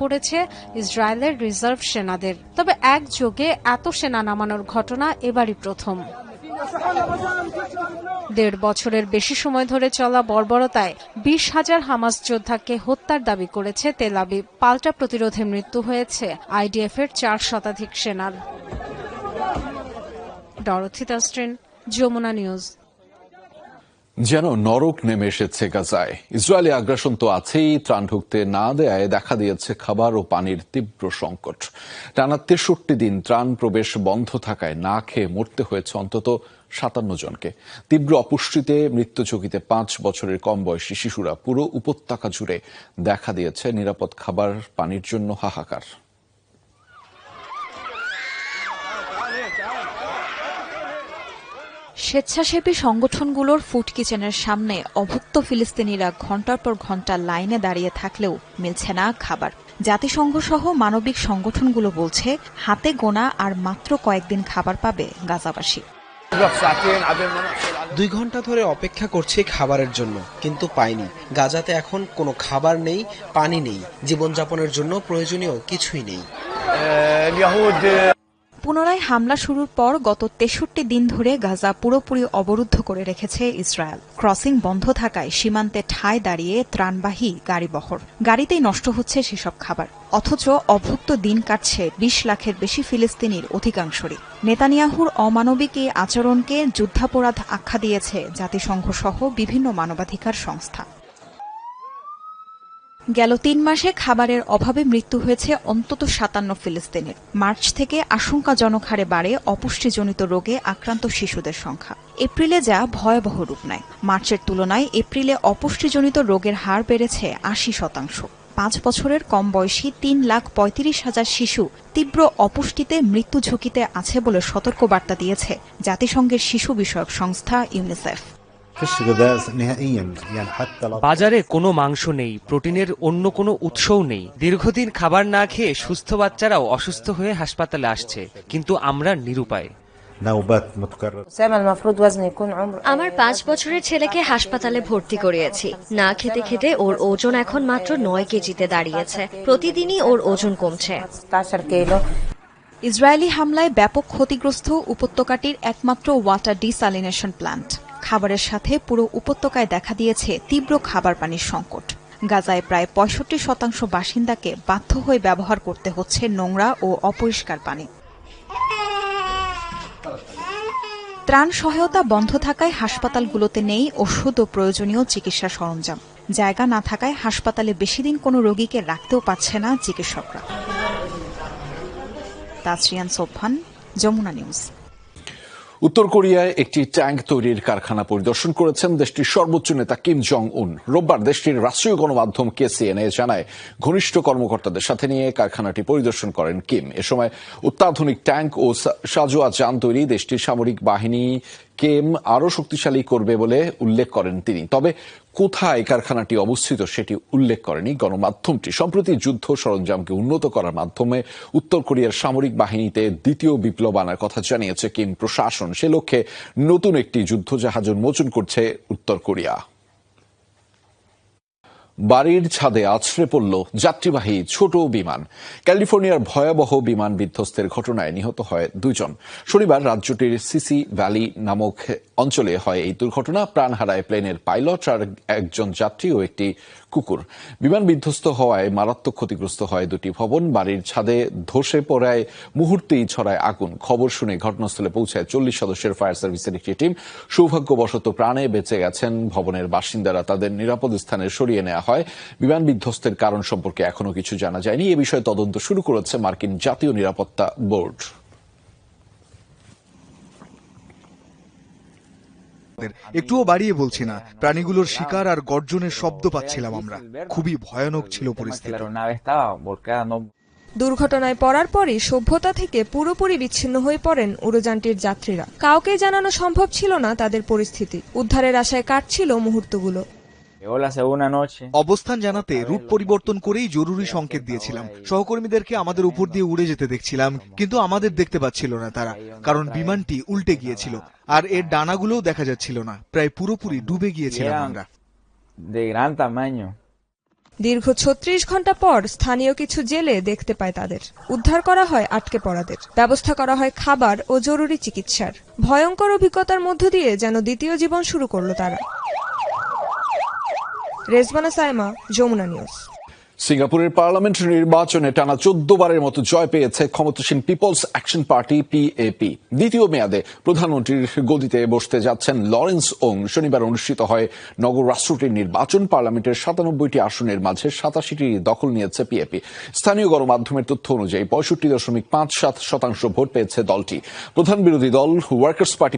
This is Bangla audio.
পড়েছে ইসরায়েলের রিজার্ভ সেনাদের। তবে একযোগে এত সেনা নামানোর ঘটনা এবারই প্রথম। দেড় বছরের বেশি সময় ধরে চলা বর্বরতায় বিশ হাজার হামাস যোদ্ধাকে হত্যার দাবি করেছে তেলাবিব পাল্টা প্রতিরোধে মৃত্যু হয়েছে আইডিএফ এর চার শতাধিক সেনার। ডরথি তাস্ট্রিন যমুনা নিউজ। যেন নরক নেমে এসেছে গাজায়। ইসরায়েলি আগ্রাসন তো আছেই, ত্রাণ ঢুকতে না দেয়ায় দেখা দিয়েছে খাবার ও পানির তীব্র সংকট। টানা তেষট্টি দিন ত্রাণ প্রবেশ বন্ধ থাকায় না খেয়ে মরতে হয়েছে অন্তত সাতান্ন জনকে। তীব্র অপুষ্টিতে মৃত্যু ঝুঁকিতে পাঁচ বছরের কম বয়সী শিশুরা পুরো উপত্যকা জুড়ে দেখা দিয়েছে নিরাপদ খাবার, পানির জন্য হাহাকার। স্বেচ্ছাসেবী সংগঠনগুলোর ফুড কিচেনের সামনে অভুক্ত ফিলিস্তিনিরা ঘণ্টার পর ঘণ্টা লাইনে দাঁড়িয়ে থাকলেও মিলছে না খাবার। জাতিসংঘ সহ মানবিক সংগঠনগুলো বলছে হাতে গোনা আর মাত্র কয়েকদিন খাবার পাবে গাজাবাসী। দুই ঘণ্টা ধরে অপেক্ষা করছি খাবারের জন্য কিন্তু পাইনি গাজাতে এখন কোনো খাবার নেই পানি নেই। জীবনযাপনের জন্য প্রয়োজনীয় কিছুই নেই। পুনরায় হামলা শুরুর পর গত তেষট্টি দিন ধরে গাজা পুরোপুরি অবরুদ্ধ করে রেখেছে ইসরায়েল। ক্রসিং বন্ধ থাকায় সীমান্তে ঠায় দাঁড়িয়ে ত্রাণবাহী গাড়িবহর গাড়িতেই নষ্ট হচ্ছে সেসব খাবার। অথচ অভুক্ত দিন কাটছে বিশ লাখের বেশি ফিলিস্তিনির অধিকাংশরই। নেতানিয়াহুর অমানবিক এই আচরণকে যুদ্ধাপরাধ আখ্যা দিয়েছে জাতিসংঘ সহ বিভিন্ন মানবাধিকার সংস্থা। গেল তিন মাসে খাবারের অভাবে মৃত্যু হয়েছে অন্তত সাতান্ন ফিলিস্তিনের। মার্চ থেকে আশঙ্কাজনক হারে বাড়ে অপুষ্টিজনিত রোগে আক্রান্ত শিশুদের সংখ্যা। এপ্রিলে যা ভয়াবহ রূপ নেয়। মার্চের তুলনায় এপ্রিলে অপুষ্টিজনিত রোগের হার বেড়েছে আশি শতাংশ। পাঁচ বছরের কম বয়সী তিন লাখ পঁয়ত্রিশ হাজার শিশু তীব্র অপুষ্টিতে মৃত্যু ঝুঁকিতে আছে বলে সতর্কবার্তা দিয়েছে জাতিসংঘের শিশু বিষয়ক সংস্থা ইউনিসেফ। বাজারে কোনো মাংস নেই প্রোটিনের অন্য কোনো উৎসও নেই। দীর্ঘদিন খাবার না খেয়ে সুস্থ বাচ্চারাও অসুস্থ হয়ে হাসপাতালে আসছে কিন্তু আমরা নিরুপায়। আমার পাঁচ বছরের ছেলেকে হাসপাতালে ভর্তি করিয়েছি। না খেতে খেতে ওর ওজন এখন মাত্র নয় কেজিতে দাঁড়িয়েছে। প্রতিদিনই ওর ওজন কমছে। ইসরায়েলি হামলায় ব্যাপক ক্ষতিগ্রস্ত উপত্যকাটির একমাত্র ওয়াটার ডিসালিনেশন প্ল্যান্ট। খাবারের সাথে পুরো উপত্যকায় দেখা দিয়েছে তীব্র খাবার পানির সংকট। গাজায় প্রায় পঁয়ষট্টি শতাংশ বাসিন্দাকে বাধ্য হয়ে ব্যবহার করতে হচ্ছে নোংরা ও অপরিষ্কার পানি। ত্রাণ সহায়তা বন্ধ থাকায় হাসপাতালগুলোতে নেই ওষুধ ও প্রয়োজনীয় চিকিৎসা সরঞ্জাম। জায়গা না থাকায় হাসপাতালে বেশি দিন কোনো রোগীকে রাখতেও পারছে না চিকিৎসকরা। তাসরিয়ান সোফান যমুনা নিউজ। উত্তর কোরিয়ায় একটি ট্যাঙ্ক তৈরির কারখানা পরিদর্শন করেছেন দেশটির সর্বোচ্চ নেতা কিম জং উন রোববার দেশটির রাষ্ট্রীয় গণমাধ্যম কেসিএনএ জানায়, ঘনিষ্ঠ কর্মকর্তাদের সাথে নিয়ে কারখানাটি পরিদর্শন করেন কিম। এ সময় অত্যাধুনিক ট্যাঙ্ক ও সাজোয়া যান তৈরি দেশটির সামরিক বাহিনী কেম আরও শক্তিশালী করবে বলে উল্লেখ করেন তিনি। তবে কোথায় কারখানাটি অবস্থিত সেটি উল্লেখ করেনি গণমাধ্যমটি। সম্প্রতি যুদ্ধ সরঞ্জামকে উন্নত করার মাধ্যমে উত্তর কোরিয়ার সামরিক বাহিনীতে দ্বিতীয় বিপ্লব আনার কথা জানিয়েছে কিম প্রশাসন। সে লক্ষ্যে নতুন একটি যুদ্ধ যুদ্ধজাহাজ উন্মোচন করছে উত্তর কোরিয়া। বাড়ির ছাদে আছড়ে পড়ল যাত্রীবাহী ছোট বিমান। ক্যালিফোর্নিয়ার ভয়াবহ বিমান বিধ্বস্তের ঘটনায় নিহত হয় দুজন। শনিবার রাজ্যটির সিসি ভ্যালি নামক অঞ্চলে হয় এই দুর্ঘটনা। প্রাণ হারায় প্লেনের পাইলট আর একজন যাত্রী ও একটি কুকুর। বিমান বিধ্বস্ত হওয়ায় মারাত্মক ক্ষতিগ্রস্ত হয় দুটি ভবন। বাড়ির ছাদে ধসে পড়ায় মুহূর্তেই ছড়ায় আগুন। খবর শুনে ঘটনাস্থলে পৌঁছায় চল্লিশ সদস্যের ফায়ার সার্ভিসের একটি টিম। সৌভাগ্যবশত প্রাণে বেঁচে গেছেন ভবনের বাসিন্দারা। তাদের নিরাপদ স্থানে সরিয়ে নেওয়া হয়। বিমান বিধ্বস্তের কারণ সম্পর্কে এখনও কিছু জানা যায়নি। এ বিষয়ে তদন্ত শুরু করেছে মার্কিন জাতীয় নিরাপত্তা বোর্ড। একটুও বাড়িয়ে বলছি না। প্রাণীগুলোর শিকার আর গর্জনের শব্দ পাচ্ছিলাম আমরা। খুবই ভয়ানক ছিল পরিস্থিতি। দুর্ঘটনায় পড়ার পরই সভ্যতা থেকে পুরোপুরি বিচ্ছিন্ন হয়ে পড়েন উড়োযানটির যাত্রীরা। কাউকে জানানো সম্ভব ছিল না তাদের পরিস্থিতি। উদ্ধারের আশায় কাটছিল মুহূর্তগুলো। অবস্থান জানাতে রুট পরিবর্তন করেই জরুরি সংকেত দিয়েছিলাম। সহকর্মীদেরকে আমাদের উপর দিয়ে উড়ে যেতে দেখছিলাম কিন্তু আমাদের দেখতে পাচ্ছিল না তারা কারণ বিমানটি উল্টে গিয়েছিল আর এর ডানাগুলোও দেখা যাচ্ছিল না। প্রায় পুরোপুরি ডুবে গিয়েছিলাম আমরা। দীর্ঘ ছত্রিশ ঘণ্টা পর স্থানীয় কিছু জেলে দেখতে পায় তাদের। উদ্ধার করা হয় আটকে পড়াদের। ব্যবস্থা করা হয় খাবার ও জরুরি চিকিৎসার। ভয়ঙ্কর অভিজ্ঞতার মধ্য দিয়ে যেন দ্বিতীয় জীবন শুরু করল তারা। রেজবানা সাইমা, যমুনা নিউজ। সিঙ্গাপুরের পার্লামেন্ট নির্বাচনে টানা চোদ্দ বারের মতো জয় পেয়েছে ক্ষমতাসীন পিপলস অ্যাকশন পার্টি পিএপি দ্বিতীয় মেয়াদে প্রধানমন্ত্রীর গদিতে বসতে যাচ্ছেন লরেন্স ওং। শনিবার অনুষ্ঠিত হয় নগর রাষ্ট্রটির নির্বাচন। পার্লামেন্টের সাতানব্বইটি আসনের মাঝে সাতাশিটি দখল নিয়েছে পিএপি স্থানীয় গণমাধ্যমের তথ্য অনুযায়ী পঁয়ষট্টি দশমিক পাঁচ সাত শতাংশ ভোট পেয়েছে দলটি। প্রধান বিরোধী দল ওয়ার্কার্স পার্টি